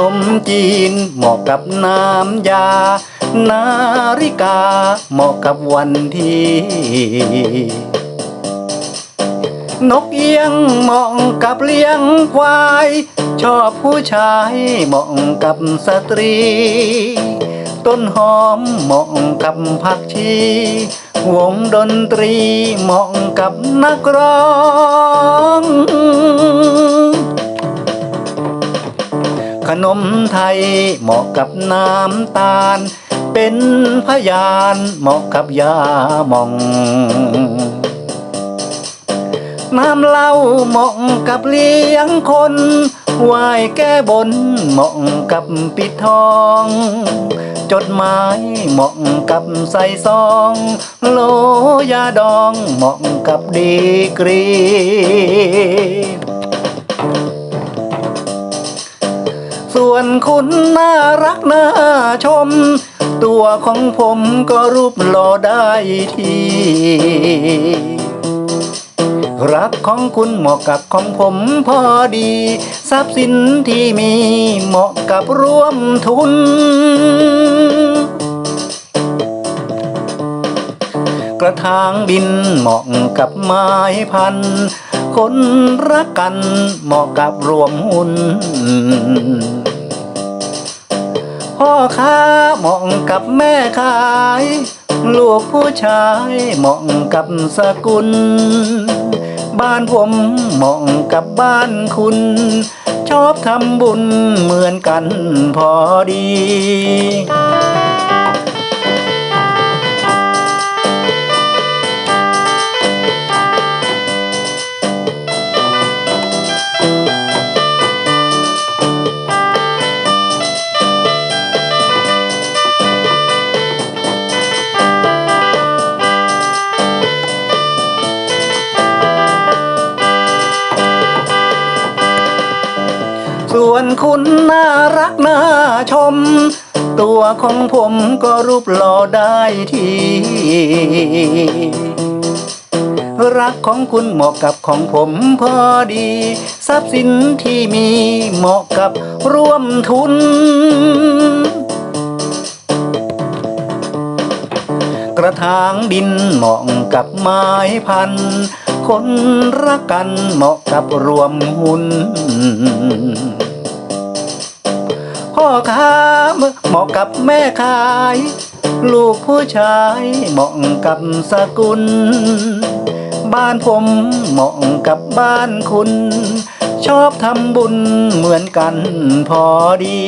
นมจีน เหมาะกับน้ำยา นาฬิกา เหมาะกับวันที่ นกเอียงเหมาะกับเลี้ยงควาย ชอบผู้ชายเหมาะกับสตรี ต้นหอมเหมาะกับผักชี วงดนตรีเหมาะกับนักร้อง ขนมไทยเหมาะกับน้ำตาล เป็นพยานเหมาะกับยาหมอง น้ำเหล้าเหมาะกับเลี้ยงคนไหวแก้บนเหมาะกับปิดทอง จดหมายเหมาะกับใส่ซอง โลยาดองเหมาะกับดีกรี คุณน่ารักน่าชม ตัวของผมก็รูปหล่อได้ทีรักของคุณเหมาะกับของผมพอดี ทรัพย์สินที่มีเหมาะกับร่วมทุน กระถางบินเหมาะกับไม้พัน คนรักกันเหมาะกับรวมหุ้น พ่อค้าเหมาะกับแม่ขาย ลูกผู้ชายเหมาะกับสกุล บ้านผมเหมาะกับบ้านคุณ ชอบทำบุญเหมือนกันพอดี ส่วนคุณน่ารักน่าชม ตัวของผมก็รูปหล่อได้ที รักของคุณเหมาะกับของผมพอดี ทรัพย์สินที่มีเหมาะกับร่วมทุนกระถางดินเหมาะกับไม้พัน คนรักกันเหมาะกับรวมหุ้นพ่อค้าเหมาะกับแม่ขาย ลูกผู้ชายเหมาะกับสกุล บ้านผมเหมาะกับบ้านคุณ ชอบทำบุญเหมือนกันพอดี